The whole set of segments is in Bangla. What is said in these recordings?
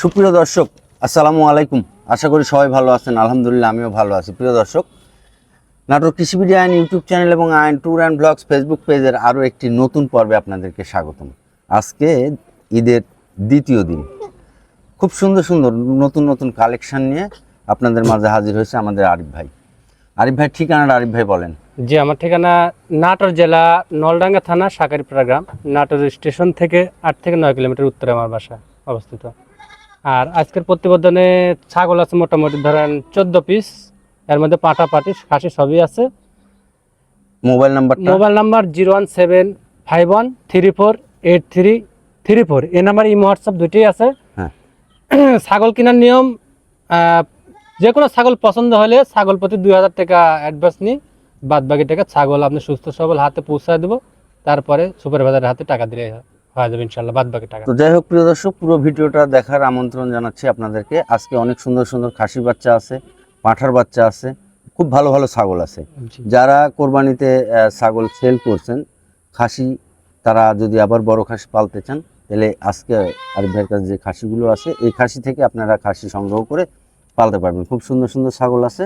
সুপ্রিয় দর্শক, আসসালামু আলাইকুম। আশা করি সবাই ভালো আছেন। আলহামদুলিল্লাহ, আমিও ভালো আছি। প্রিয় দর্শক, নাটোর কৃষিবিডি আইন ইউটিউব চ্যানেল এবং আইন ট্যুর অ্যান্ড ব্লগস ফেসবুক পেজের আরও একটি নতুন পর্বে আপনাদেরকে স্বাগতম। আজকে ঈদের দ্বিতীয় দিন। খুব সুন্দর সুন্দর, নতুন নতুন কালেকশন নিয়ে আপনাদের মাঝে হাজির হয়েছে আমাদের আরিফ ভাই। আরিফ ভাই, ঠিকানাটা আরিফ ভাই বলেন। জি, আমার ঠিকানা নাটোর জেলা নলডাঙ্গা থানা সাকারিপাড়া গ্রাম, নাটোর স্টেশন থেকে আট থেকে নয় কিলোমিটার উত্তরে আমার বাসা অবস্থিত। আর আজকের প্রতিবেদনে ছাগল আছে মোটামুটি ধরেন চোদ্দ পিস এর মধ্যে পাটা পাটি খাসি সবই আছে। মোবাইল নাম্বারটা? Mobile number zero one seven five one three four eight three three four. এই নাম্বার ইমো হোয়াটসঅ্যাপ দুটোই আছে। হ্যাঁ। ছাগল কেনার নিয়ম যে কোনো ছাগল পছন্দ হলে ছাগল প্রতি দুই হাজার টাকা অ্যাডভান্স নিই বাদ বাকি টাকা ছাগল আপনি সুস্থ সবল হাতে পৌঁছায় দেবো। তারপরে সুপারভাইজারের হাতে টাকা দিলে হয়ে। যাবে ইনশাল্লাহ বাদ বাকি টাকা। তো যাই হোক প্রিয় দর্শক পুরো ভিডিওটা দেখার আমন্ত্রণ জানাচ্ছি আপনাদেরকে। আজকে অনেক সুন্দর সুন্দর খাসি বাচ্চা আছে পাঁঠার বাচ্চা আছে খুব ভালো ভালো ছাগল আছে। যারা কোরবানিতে ছাগল সেল করছেন খাসি তারা যদি আবার বড় খাসি পালতে চান তাহলে আজকে আরিফ ভাইয়ের কাছে যে খাসিগুলো আছে এই খাসি থেকে আপনারা খাসি সংগ্রহ করে পালতে পারবেন। খুব সুন্দর সুন্দর ছাগল আছে।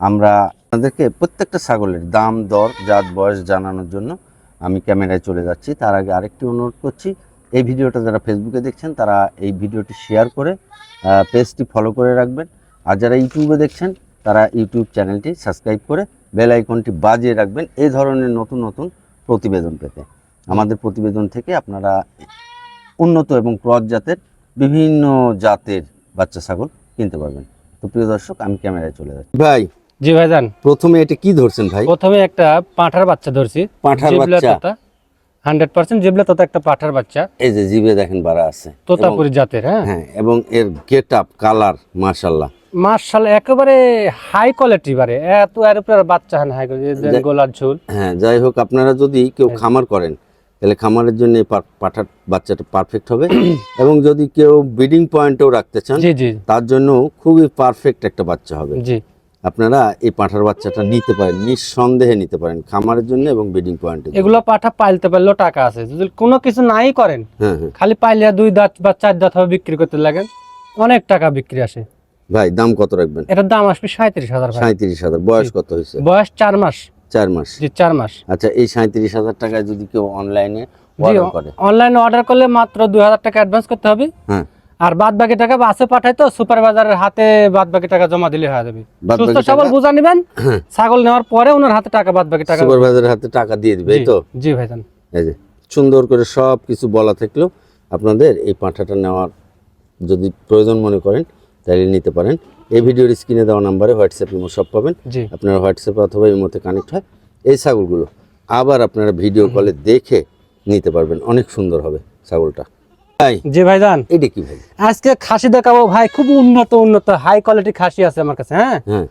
আমরা আপনাদেরকে প্রত্যেকটা ছাগলের দাম দর জাত বয়স জানানোর জন্য আমি ক্যামেরায় চলে যাচ্ছি। তার আগে আরেকটি অনুরোধ করছি, এই ভিডিওটা যারা ফেসবুকে দেখছেন, তারা এই ভিডিওটি শেয়ার করে পেজটি ফলো করে রাখবেন। আর যারা ইউটিউবে দেখছেন, তারা ইউটিউব চ্যানেলটি সাবস্ক্রাইব করে বেল আইকনটি বাজিয়ে রাখবেন এই ধরনের নতুন নতুন প্রতিবেদন পেতে। আমাদের প্রতিবেদন থেকে আপনারা উন্নত এবং ক্রস জাতের বিভিন্ন জাতের বাচ্চা ছাগল কিনতে পারবেন। তো প্রিয় দর্শক, আমি ক্যামেরায় চলে যাচ্ছি। ভাই জি ভাইজান প্রথমে এটা কি ধরছেন ভাই? প্রথমে একটা পাঁঠার বাচ্চা ধরছি। পাঁঠার বাচ্চা। হান্ড্রেড পার্সেন্ট জিবলা তোতা একটা পাঁঠার বাচ্চা। এই যে জিভে দেখেন বাড়া আছে। তোতাপুরি জাতের হ্যাঁ? হ্যাঁ এবং এর গেট আপ কালার মাশাল্লাহ মার্শাল একেবারে হাই কোয়ালিটি বারে এত এর উপরে বাচ্চা হান হাই গোলার ঝুল। হ্যাঁ যাই হোক আপনারা যদি কেউ খামার করেন তাহলে খামারের জন্য পাঠার বাচ্চাটা পারফেক্ট হবে। এবং যদি কেউ ব্রিডিং পয়েন্টেও রাখতে চান জি জি। তার জন্য খুবই পারফেক্ট একটা বাচ্চা হবে। জি। আপনারা এই পাঁঠার বাচ্চাটা নিতে পারেন নিঃসন্দেহে নিতে পারেন খামারের জন্য এবং ব্রিডিং পয়েন্টের জন্য। এগুলো পাঠা পাইলতে পারলেও টাকা আছে। যদি কোনো কিছু নাই করেন হ্যাঁ হ্যাঁ। খালি পাইলে দুই দাঁত বা চার দাঁত হবে বিক্রি করতে লাগেন। অনেক টাকা বিক্রি আসে। ভাই দাম কত রাখবেন? এটার দাম আসবে সাঁত্রিশ হাজার সাঁত্রিশ হাজার। বয়স কত হয়েছে? বয়স চার মাস। চার মাস। জি চার মাস। আচ্ছা এই সাঁত্রিশ হাজার টাকায় যদি কেউ অনলাইনে করে? অনলাইনে অর্ডার করলে মাত্র দুই হাজার টাকা অ্যাডভান্স করতে হবে। হ্যাঁ। আর বাদ বাকি টাকা বাসে পাঠাই তো সুপারভাইজারের হাতে বাদ বাকি টাকা জমা দিলে হয়ে যাবে। সুস্থ সবল বুঝা নেবেন হ্যাঁ। ছাগল নেওয়ার পরে ওনার হাতে টাকা বাদ বাকি টাকা। সুপারভাইজারের হাতে টাকা দিয়ে দিবে তো? জি ভাইজান। এই যে সুন্দর করে সব কিছু বলা থাকলেও আপনাদের এই পাঁঠাটা নেওয়ার যদি প্রয়োজন মনে করেন তাহলে নিতে পারেন। এই ভিডিওর স্ক্রিনে দেওয়া নাম্বারে হোয়াটসঅ্যাপ ইমো সব পাবেন। আপনারা হোয়াটসঅ্যাপে অথবা ইমোতে কানেক্ট হয় এই ছাগলগুলো আবার আপনারা ভিডিও কলে দেখে নিতে পারবেন অনেক সুন্দর হবে ছাগলটা। জি ভাইজান। এটা কি ভাই? আজকে খাসি দেখাবো ভাই খুব উন্নত উন্নত হাই কোয়ালিটি খাসি আছে আমার কাছে হ্যাঁ? হ্যাঁ।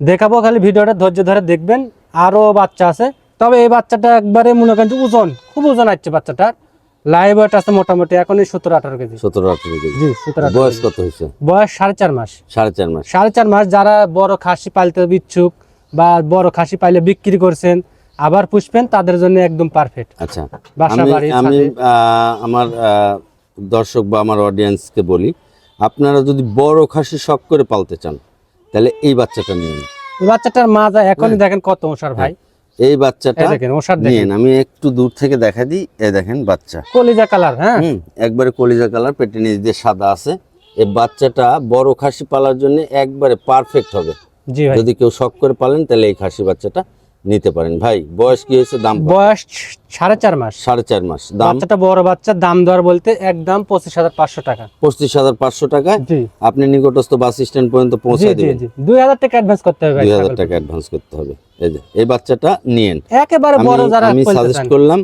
দেখাবো খালি ভিডিওটা ধৈর্য ধরে দেখবেন আরও বাচ্চা আছে। তবে এই বাচ্চাটা একবারে মনে করেন ওজন খুব ওজন আছে বাচ্চাটার। লাইভ ওয়েট আছে মোটামুটি সতেরো আঠারো কেজি। সতেরো আঠারো কেজি। জি সতেরো বয়স কত হয়েছে? বয়স সাড়ে চার মাস। সাড়ে চার মাস। সাড়ে চার মাস যারা বড় খাসি পালতে ইচ্ছুক বা বড় খাসি পাইলে বিক্রি করছেন আবার পুষবেন তাদের জন্য একদম পারফেক্ট আচ্ছা। বাসা বাড়ি আমি আমার দর্শক বা আমার অডিয়েন্সকে বলি আপনারা যদি বড় খাসি শখ করে পালতে চান তাহলে এই বাচ্চাটা নিন। এই বাচ্চাটার মাজা এখনই দেখেন কত ওষার ভাই। এই বাচ্চাটা দেখেন ওষার দেখেন। আমি একটু দূর থেকে দেখা দিই এ দেখেন বাচ্চা। কলিজা কালার হ্যাঁ। একবারে কলিজা কালার পেটে নিচ দিয়ে সাদা আছে। এই বাচ্চাটা বড় খাসি পালার জন্য একবারে পারফেক্ট হবে। জি ভাই। যদি কেউ শখ করে পালেন তাহলে এই খাসি বাচ্চাটা নিতে পারেন। ভাই বয়স কি হয়েছে? দাম বয়স সাড়ে চার মাস। সাড়ে চার মাস। বাচ্চাটা বড় বাচ্চা দাম দর বলতে একদম পঁচিশ হাজার পাঁচশো টাকা। পঁচিশ হাজার পাঁচশো টাকা? আপনি নিকটস্থ বাস স্ট্যান্ড পর্যন্ত পৌঁছে দিবেন। জি। দুই হাজার টাকা অ্যাডভান্স করতে হবে দুই হাজার টাকা অ্যাডভান্স করতে হবে। এই যে এই বাচ্চাটা নিয়েন। একেবারে বড় যারা আমি সাজেস্ট করলাম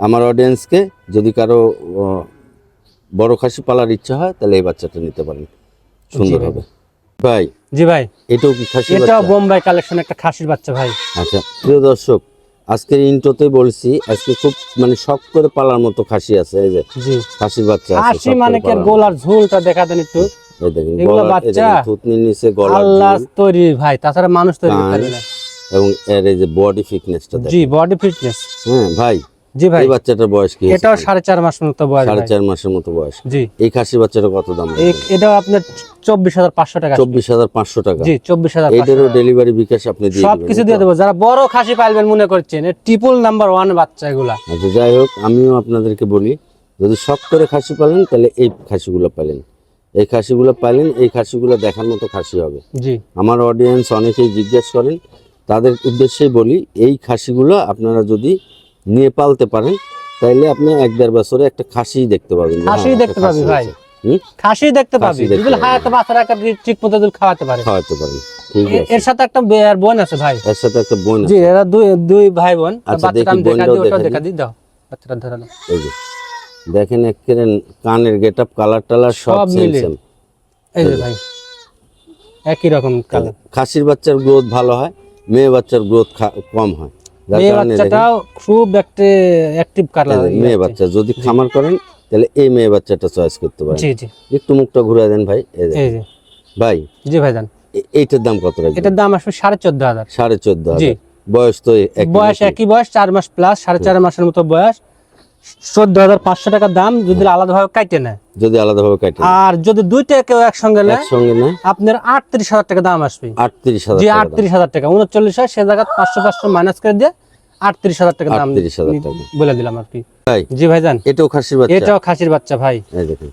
আমার অডিয়েন্সকে যদি কারও বড় খাসি পালার ইচ্ছা হয় তাহলে এই বাচ্চাটা নিতে পারেন। সুন্দর হবে। ভাই জি ভাই। এটাও কি খাসি এটা বোম্বাই কালেকশন একটা খাসির বাচ্চা ভাই। আচ্ছা প্রিয় দর্শক আজকের ইন্ট্রোতে বলছি আজকে খুব মানে শখ করে পালার মতো খাসি আছে এই যে খাসির বাচ্চা আছে খাসি মানে কি আর গোলার ঝোলটা দেখা দেন একটু? এই দেখেন এগুলো বাচ্চা? থুতনির নিচে গলার আল্লাহ তৈরি ভাই তাছাড়া মানুষ তৈরি। পারবে না। এবং এর এই যে বডি ফিটনেসটা দেখেন। জি বডি ফিটনেস হ্যাঁ ভাই। জি ভাই। এই বাচ্চাটার বয়স কি? এটাও সাড়ে চার মাস মতো বয়স সাড়ে ভাই। চার মাসের মতো বয়স। জি। এই খাসি বাচ্চাটা কত দাম এটাও আপনার চব্বিশ হাজার পাঁচশো টাকা। চব্বিশ হাজার পাঁচশো টাকা। জি চব্বিশ হাজার এইটারও ডেলিভারি বিকাশ আপনি দিয়ে সব দিবেন কিছু দিয়ে? দেবো। যারা বড় খাসি পালবেন মনে করছেন ট্রিপল নাম্বার ওয়ান বাচ্চা এগুলা। আচ্ছা যাই হোক আমিও আপনাদেরকে বলি যদি শখ করে খাসি পালেন তাহলে এই খাসিগুলো পালেন। এই খাসিগুলো পালেন এই খাসিগুলো দেখার মতো খাসি হবে। জি। আমার অডিয়েন্স অনেকেই জিজ্ঞেস করেন তাদের উদ্দেশ্যেই বলি এই খাসিগুলো আপনারা যদি নিয়ে পালতে পারেন তাইলে আপনি এক দেড় বছরে একটা খাসি দেখতে পাবেন। যে খাসি হ্যাঁ, দেখতে পাবি খাসি ভাই। খাসি দেখতে পাবি যদি। হায়াতে বাচ্চা রাখা ঠিক মতো যদি খাওয়াতে পারে। খাওয়াতে আছে। এর সাথে একটা বোন আছে ভাই। এর সাথে একটা বোন জি এরা দুই দুই ভাই বোন। আচ্ছা, দেখি, বোনটাও দেখা দিই দাও। বাচ্চাটা ধরে নাও এই যে দেখেন একেবারে কানের গেট আপ কালার টালার সব সেম এই যে ভাই একই রকম কালার। খাসির বাচ্চার গ্রোথ ভালো হয় মেয়ে বাচ্চার গ্রোথ কম হয়। মেয়ে বাচ্চাটাও খুব একটা অ্যাক্টিভ কালার মেয়ে বাচ্চা যদি খামার করেন তাহলে এই মেয়ে বাচ্চাটা চয়েস করতে পারেন। জি জি। একটু মুখটা ঘুরে দেন ভাই এই যে। ভাই জি ভাইজান এইটার দাম কত রাখবেন? এটার দাম আসবে সাড়ে চোদ্দ হাজার। সাড়ে চোদ্দ জি। হাজার বয়স তো বয়স একই বয়স চার মাস প্লাস সাড়ে চার মাসের মতো বয়স। চোদ্দ হাজার পাঁচশো টাকা দাম যদি আলাদাভাবে কাটে নেয়। যদি আলাদাভাবে কাটে আর যদি দুইটা কেউ একসঙ্গে নেয় একসঙ্গে না আপনার আটত্রিশ হাজার টাকা দাম আসবে। আটত্রিশ হাজার জি টাকা দাম। আটত্রিশ হাজার টাকা উনচল্লিশ হয় সে জায়গা পাঁচশো পাঁচশো মাইনাস করে দিয়ে আটত্রিশ হাজার টাকা দাম 38,000 টাকা। বলে দিলাম আর কি। ভাই জি ভাইজান এটাও খাসির বাচ্চা। এটাও খাসির বাচ্চা ভাই। এই দেখেন।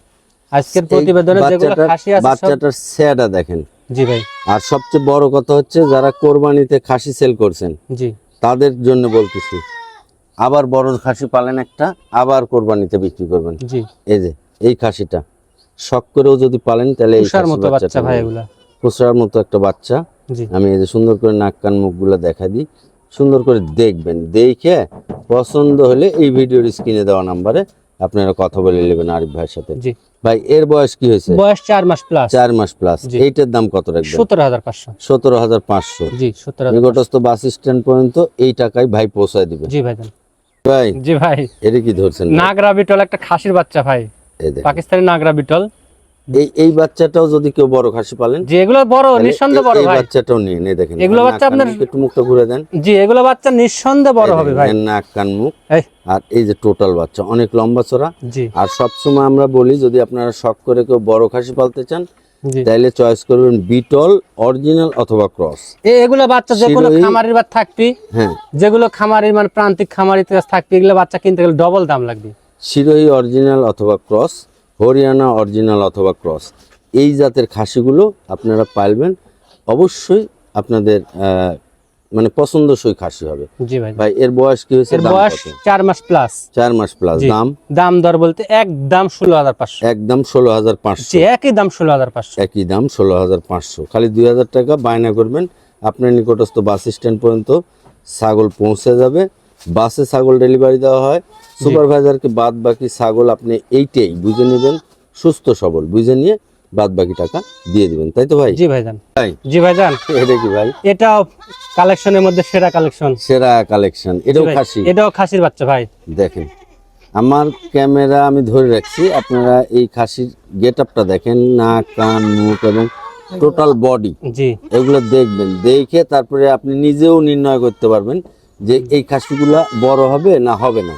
আজকের প্রতিবেদনে যেগুলো খাসি আছে বাচ্চাটার দেখেন। জি ভাই। আর সবচেয়ে বড় কথা হচ্ছে যারা কোরবানিতে খাসি সেল করছেন জি। তাদের জন্য বলতেছি। আবার বড় খাসি পালেন একটা আবার কোরবানিতে বিক্রি করবেন। এই যে এই খাসিটা শখ করেও যদি পালেন তাহলে ভাই খুচরার মতো একটা বাচ্চা। আমি এই যে সুন্দর করে নাক কান মুখগুলো দেখা দিই। সুন্দর করে দেখবেন দেখে পছন্দ হলে এই ভিডিওর স্ক্রিনে দেওয়া নাম্বারে আপনারা কথা বলে নেবেন আরিফ ভাইয়ের সাথে। ভাই এর বয়স কি হয়েছে? বয়স চার মাস প্লাস চার মাস প্লাস এইটার দাম কত রাখবেন? সতেরো হাজার পাঁচশো। সতেরো হাজার পাঁচশো। নিকটস্থ বাস স্ট্যান্ড পর্যন্ত এই টাকায় ভাই পৌঁছায় দিবে। জি ভাইজান ভাই জি ভাই। এটা কি ধরছেন নাগরা বিটল একটা খাসির বাচ্চা ভাই। পাকিস্তানি নাগরা বিটল। এই এই বাচ্চাটাও যদি কেউ বড় খাসি পালেন জি এগুলো বড় নিঃসন্দেহে বড় ভাই। বাচ্চাটাও নিয়ে দেখেন। এগুলো বাচ্চা আপনার- একটু মুখটা ঘুরে দেন। জি এগুলো বাচ্চা নিঃসন্দেহে বড় হবে ভাই। নাক কান মুখ আর এই যে টোটাল বাচ্চা অনেক লম্বা চড়া আর সবসময় আমরা বলি যদি আপনারা শখ করে কেউ বড় খাসি পালতে চান জি। তাহলে চয়েস করবেন বিটল অরিজিনাল অথবা ক্রস এগুলো বাচ্চা যে কোনো শিরোহী- খামারির বা থাকবি। হ্যাঁ। যেগুলো খামারের মানে প্রান্তিক খামারিতে থাকবে এগুলো বাচ্চা কিনতে গেলে ডবল দাম লাগবে। শিরোহী অরিজিনাল অথবা ক্রস হরিয়ানা অরিজিনাল অথবা ক্রস এই জাতের খাসিগুলো আপনারা পাইবেন অবশ্যই আপনাদের মানে পছন্দসই খাসি হবে। জি ভাই। ভাই এর বয়স কি হয়েছে? বয়স চার মাস প্লাস চার মাস প্লাস দাম? দাম দর বলতে একদম ষোলো হাজার পাঁচশো। একদম ষোলো হাজার পাঁচশো। একই দাম ষোলো হাজার পাঁচশো। একই দাম ষোলো হাজার পাঁচশো। খালি দুই হাজার টাকা বায়না করবেন। আপনার নিকটস্থ বাস স্ট্যান্ড পর্যন্ত ছাগল পৌঁছে যাবে। বাসে ছাগল ডেলিভারি দেওয়া হয়। সুপারভাইজারকে বাদ বাকি ছাগল আপনি এইটাই বুঝে নেবেন। সুস্থ সবল বুঝে নিয়ে বাদ বাকি টাকা দিয়ে দিবেন তাই তো ভাই? জি ভাইজান। ভাই জি ভাইজান। এটা কি ভাই? এটাও কালেকশনের মধ্যে সেরা কালেকশন সেরা কালেকশন এটাও খাসি। এটাও খাসির বাচ্চা ভাই। দেখেন আমার ক্যামেরা আমি ধরে রাখছি আপনারা এই খাসির গেট আপটা দেখেন নাক কান মুখ এবং টোটাল বডি জি। এগুলো দেখবেন দেখে তারপরে আপনি নিজেও নির্ণয় করতে পারবেন যে এই খাসিগুলা বড় হবে না হবে না।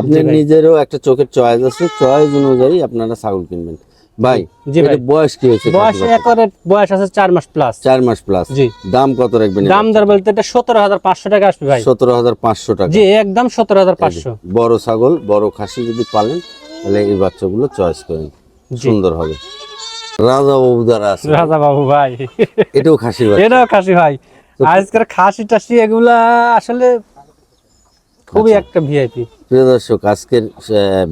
আপনি নিজেরও একটা চোখের চয়েস আছে চয়েস অনুযায়ী আপনারা ছাগল কিনবেন। ভাই জি ভাই। বয়স কি হয়েছে? বয়স খাসি বাচ্চার? একরে বয়স আছে চার মাস প্লাস চার মাস প্লাস জি। দাম কত রাখবেন দাম দর বলতে এটা সতেরো হাজার পাঁচশো টাকা আসবে ভাই। সতেরো হাজার পাঁচশো টাকা। জি একদম সতেরো হাজার পাঁচশো। বড় ছাগল বড় খাসি যদি পালেন তাহলে এই বাচ্চাগুলো চয়েস করেন। সুন্দর হবে। রাজা বাবুদারা আছে রাজা বাবু ভাই। এটাও খাসি বাচ্চা। এটাও খাসি ভাই। আজকের খাসি টাসি এগুলা আসলে খুবই আচ্ছা। একটা ভিআইপি প্রিয় দর্শক আজকের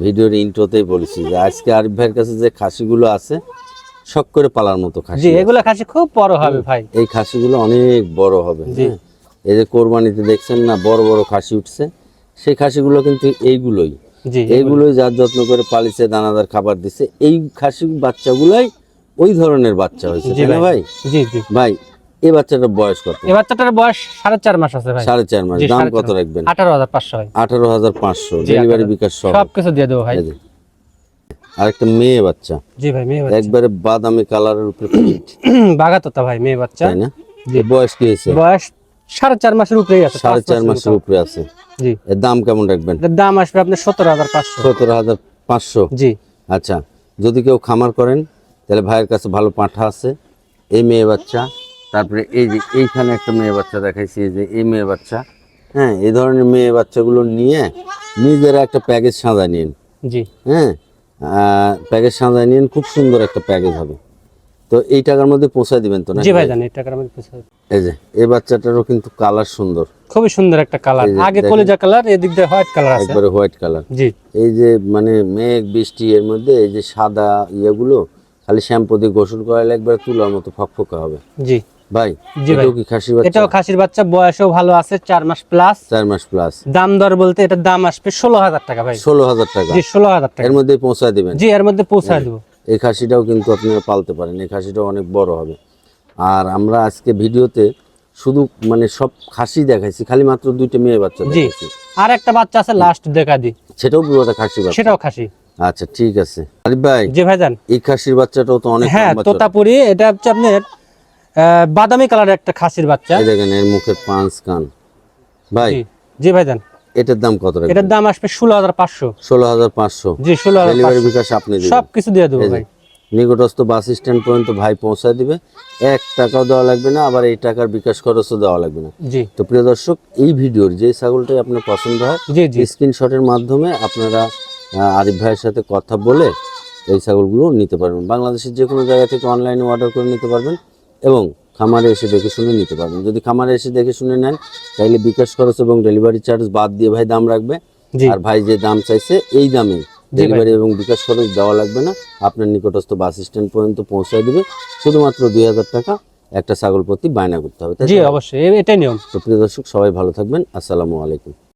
ভিডিওর ইন্ট্রোতেই বলেছি যে আজকে আরিফ ভাইয়ের কাছে যে খাসিগুলো আছে শখ করে পালার মতো খাসি জি। এগুলা খাসি খুব বড় হবে ভাই। এই খাসিগুলো অনেক বড় হবে জি। হ্যাঁ। এই যে কোরবানিতে দেখছেন না বড় বড় খাসি উঠছে। সেই খাসিগুলো কিন্তু এইগুলোই। জি এইগুলোই যার যত্ন করে পালিছে দানাদার খাবার দিচ্ছে এই খাসি বাচ্চাগুলোই ওই ধরনের বাচ্চা হয়েছে তাই না ভাই? জি জি। ভাই এই বাচ্চাটার বয়স কত? এই বাচ্চাটার বয়স সাড়ে চার মাস আছে ভাই। সাড়ে চার মাস দাম কত রাখবেন? আঠারো হাজার পাঁচশো ভাই। আঠারো হাজার পাঁচশো ডেলিভারি বিকাশ সব কিছু দিয়ে দেবো ভাই। যে। আরেকটা মেয়ে বাচ্চা। জি ভাই মেয়ে বাচ্চা। একবারে বাদামি কালারের উপরে বাগাতোতা ভাই মেয়ে বাচ্চা। তাই না? জি। বয়স কি হয়েছে? বয়স সাড়ে চার মাসের উপরেই আছে সাড়ে চার মাসের উপরে আছে। জি। এর দাম কেমন রাখবেন? দাম আসবে আপনার সতেরো হাজার পাঁচশো। সতেরো হাজার পাঁচশো? জি। আচ্ছা যদি কেউ খামার করেন তাহলে ভাইয়ের কাছে ভালো পাঁঠা আছে। এই মেয়ে বাচ্চা তারপরে এই যে এইখানে একটা মেয়ে বাচ্চা দেখাইছি এই যে এই মেয়ে বাচ্চা হ্যাঁ এই ধরনের মেয়ে বাচ্চাগুলো নিয়ে নিজেরা একটা প্যাকেজ সাজা নিন। জি। হ্যাঁ প্যাকেজ সাজায় নিন খুব সুন্দর একটা প্যাকেজ হবে। তো এই টাকার মধ্যে পৌঁছায় দিবেন তো না জি ভাই? এই টাকার মধ্যে এই যে এই বাচ্চাটারও কিন্তু কালার সুন্দর। খুবই সুন্দর একটা কালার। আগে। কলিজা কালার এদিক দিয়ে হোয়াইট কালার আছে। একবারে হোয়াইট কালার। জি। এই যে মানে মেঘ বৃষ্টি এর মধ্যে এই যে সাদা ইয়েগুলো খালি শ্যাম্পু দিয়ে গোসল করালে একবার তুলার মতো ফকফকা হবে। জি। ভাই জি ভাই। কি খাসি বাচ্চা? এটাও খাসির বাচ্চা বয়সও ভালো আছে চার মাস প্লাস চার মাস প্লাস দাম দর বলতে এটার দাম আসবে ষোলো হাজার টাকা ভাই। ষোলো হাজার টাকা। জি ষোলো হাজার টাকা। এর মধ্যে পৌঁছায় দিবেন। জি এর মধ্যে পৌঁছায় দেবো। এই খাসিটাও কিন্তু আপনারা পালতে পারেন। এই খাসিটাও অনেক বড় হবে। আর আমরা আজকে ভিডিওতে শুধু মানে সব খাসি দেখাইছি খালি মাত্র দুইটা মেয়ে বাচ্চা দেখাইছি। আর একটা বাচ্চা আছে লাস্ট দেখা দি। সেটাও পুরোটা খাসি বাচ্চা। সেটাও খাসি। আচ্ছা ঠিক আছে। আরিফ ভাই জি ভাইজান। এই খাসির বাচ্চাটাও তো অনেক হ্যাঁ তোতাপুরি এটা হচ্ছে আপনার বাদামি কালারের একটা খাসির বাচ্চা। দেখেন এর মুখের পাঁচ কান। ভাই জি ভাইজান এটার দাম কত রাখবেন? এটার দাম আসবে ষোলো হাজার পাঁচশো। ষোলো হাজার পাঁচশো। জি ষোলো হাজার ডেলিভারি বিকাশ আপনি দিবেন। সব কিছু দিয়ে দেবো ভাই। নিকটস্থ বাস স্ট্যান্ড পর্যন্ত ভাই পৌঁছায় দিবে। এক টাকাও দেওয়া লাগবে না আবার এই টাকার বিকাশ খরচও দেওয়া লাগবে না। জি। তো প্রিয় দর্শক এই ভিডিওর যে ছাগলটাই আপনার পছন্দ হয় জি জি। স্ক্রিনশটের মাধ্যমে আপনারা আরিফ ভাইয়ের সাথে কথা বলে এই ছাগলগুলো নিতে পারবেন। বাংলাদেশের যে কোনো জায়গা থেকে অনলাইনে অর্ডার করে নিতে পারবেন। এবং খামারে এসে দেখে শুনে নিতে পারবেন। যদি খামারে এসে দেখে শুনে নেন তাহলে বিকাশ খরচ এবং ডেলিভারি চার্জ বাদ দিয়ে ভাই দাম রাখবে। আর ভাই যে দাম চাইছে এই দামে ডেলিভারি এবং বিকাশ খরচ দেওয়া লাগবে না। আপনার নিকটস্থ বাস স্ট্যান্ড পর্যন্ত পৌঁছায় দিবে। শুধুমাত্র দুই হাজার টাকা একটা ছাগল প্রতি বায়না করতে হবে জি অবশ্যই। এটাই নিয়ম। তো প্রিয় দর্শক সবাই ভালো থাকবেন। আসসালামু আলাইকুম।